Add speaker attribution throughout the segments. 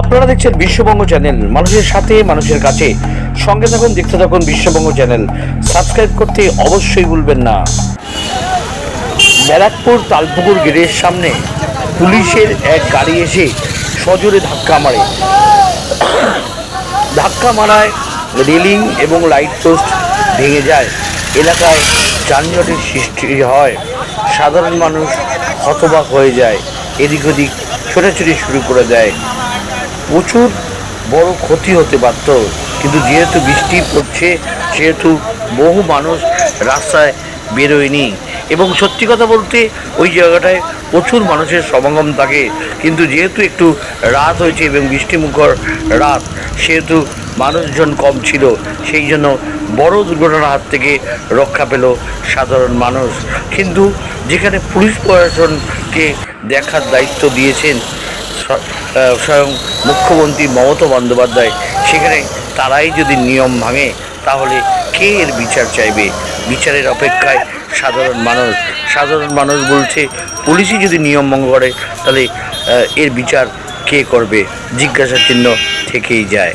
Speaker 1: আপনারা দেখছেন বিশ্ববঙ্গ চ্যানেল। মানুষের সাথে, মানুষের কাছে। সঙ্গে থাকুন, দেখতে থাকুন বিশ্ববঙ্গ চ্যানেল। সাবস্ক্রাইব করতে অবশ্যই ভুলবেন না। ব্যারাকপুর তালপুকুর গেটের সামনে পুলিশের এক গাড়ি এসে সজোরে ধাক্কা মারে। ধাক্কা মারায় রেলিং এবং লাইট পোস্ট ভেঙে যায়। এলাকায় যানজটের সৃষ্টি হয়। সাধারণ মানুষ হতবাক হয়ে যায়। এদিক ওদিক ছোটাছুটি শুরু করে দেয়। প্রচুর বড় ক্ষতি হতে পারত কিন্তু যেহেতু বৃষ্টি পড়ছে, সেহেতু বহু মানুষ রাস্তায় বেরোয়নি। এবং সত্যি কথা বলতে ওই জায়গাটায় প্রচুর মানুষের সমাগম থাকে। কিন্তু যেহেতু একটু রাত হয়েছে এবং বৃষ্টিমুখর রাত, সেহেতু মানুষজন কম ছিল, সেই জন্য বড় দুর্ঘটনার হাত থেকে রক্ষা পেল সাধারণ মানুষ। কিন্তু যেখানে পুলিশ প্রশাসনকে দেখার দায়িত্ব দিয়েছেন স্বয়ং মুখ্যমন্ত্রী মমতা বন্দ্যোপাধ্যায়, সেখানে তারাই যদি নিয়ম ভাঙে, তাহলে কে এর বিচার চাইবে? বিচারের অপেক্ষায় সাধারণ মানুষ। সাধারণ মানুষ বলছে, পুলিশই যদি নিয়ম ভঙ্গ করে, তাহলে এর বিচার কে করবে? জিজ্ঞাসা চিহ্ন থেকেই যায়।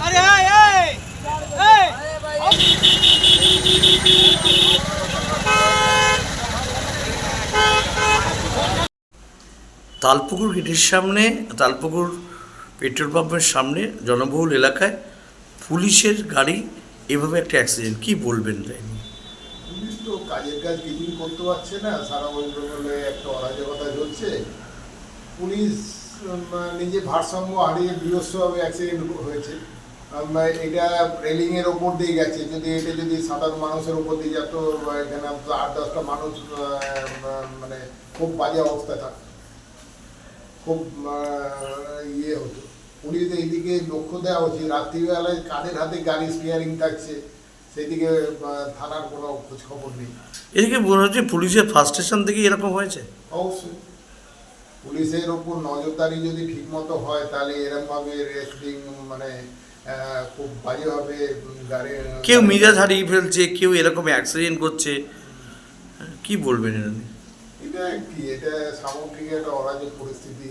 Speaker 2: আরে এই এই এই
Speaker 1: তালপুকুর গেটের সামনে, তালপুকুর পেট্রোল পাম্পের সামনে, জনবহুল এলাকায় পুলিশের গাড়ি এভাবে একটা অ্যাক্সিডেন্ট কি বলবেন তাই
Speaker 3: পুলিশ তো কাজের কাজ করতে পারছে না, সারা একটা অরাজকতা চলছে। পুলিশ ভারসাম্য হারিয়ে অ্যাক্সিডেন্ট হয়েছে। এটা রেলিং এর ওপর গেছে, যদি এটা যদি মানুষের ওপর দিয়ে এখানে আট দশটা মানুষ মানে খুব বাজে অবস্থায় থাকতো খুব ইয়ে হতো। পুলিশ এইদিকে লক্ষ্য দেওয়া উচিত রাত্রিবেলায় কাদের হাতে গাড়ি স্টিয়ারিং থাকছে সেদিকে আহ, থানার কোনো খোঁজ খবর নেই।
Speaker 1: এদিকে মনে হচ্ছে পুলিশের ফার্স্ট স্টেশন থেকে এরকম হয়েছে।
Speaker 3: অবশ্যই। পুলিশের ওপর নজরদারি যদি ঠিকমতো হয় তাহলে এরকমভাবে রেস্টিং মানে খুব বাজেভাবে গাড়ি
Speaker 1: কেউ মিজাজ হারিয়ে ফেলছে কেউ এরকম অ্যাক্সিডেন্ট করছে। কি বলবেন এটা নিয়ে?
Speaker 3: এটা কি? এটা সামগ্রিক একটা অরাজক পরিস্থিতি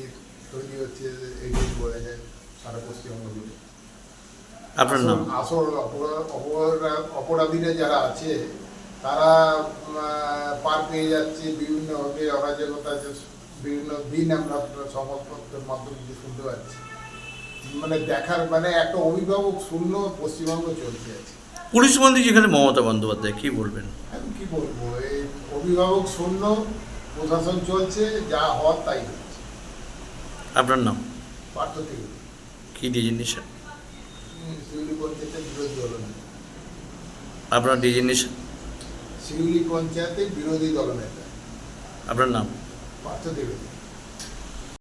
Speaker 3: তৈরি হচ্ছে এইটাই বলা যায় সারা পশ্চিমবঙ্গ
Speaker 1: আপনার নাম?
Speaker 3: আসল- আসল অপরা- অপরা- অপরাধীরা যারা আছে তারা পার পেয়ে যাচ্ছে বিভিন্নভাবে অরাজকতা বিভিন্ন দিন আমরা সংবাদপত্রের মাধ্যমে শুনতে পাচ্ছি। মানে দেখার মানে একটা অভিভাবক শূন্য পশ্চিমবঙ্গ চলছে। আছে
Speaker 1: পুলিশ মন্ত্রী যেখানে মমতা বন্দ্যোপাধ্যায় কি বলবেন?
Speaker 3: আমি কি বলব? এই অভিভাবক শূন্য প্রশাসন চলছে যা হওয়ার তাই হচ্ছে।
Speaker 1: আপনার নাম?
Speaker 3: পার্থ থেকে
Speaker 1: কি ডিজিনেশন
Speaker 3: শিউলি পঞ্চায়েতের বিরোধী দলনেতা
Speaker 1: আপনার ডিজিনেশন
Speaker 3: শিউলি পঞ্চায়েতের বিরোধী দলনেতা
Speaker 1: আপনার নাম?
Speaker 3: পার্থ দেবেন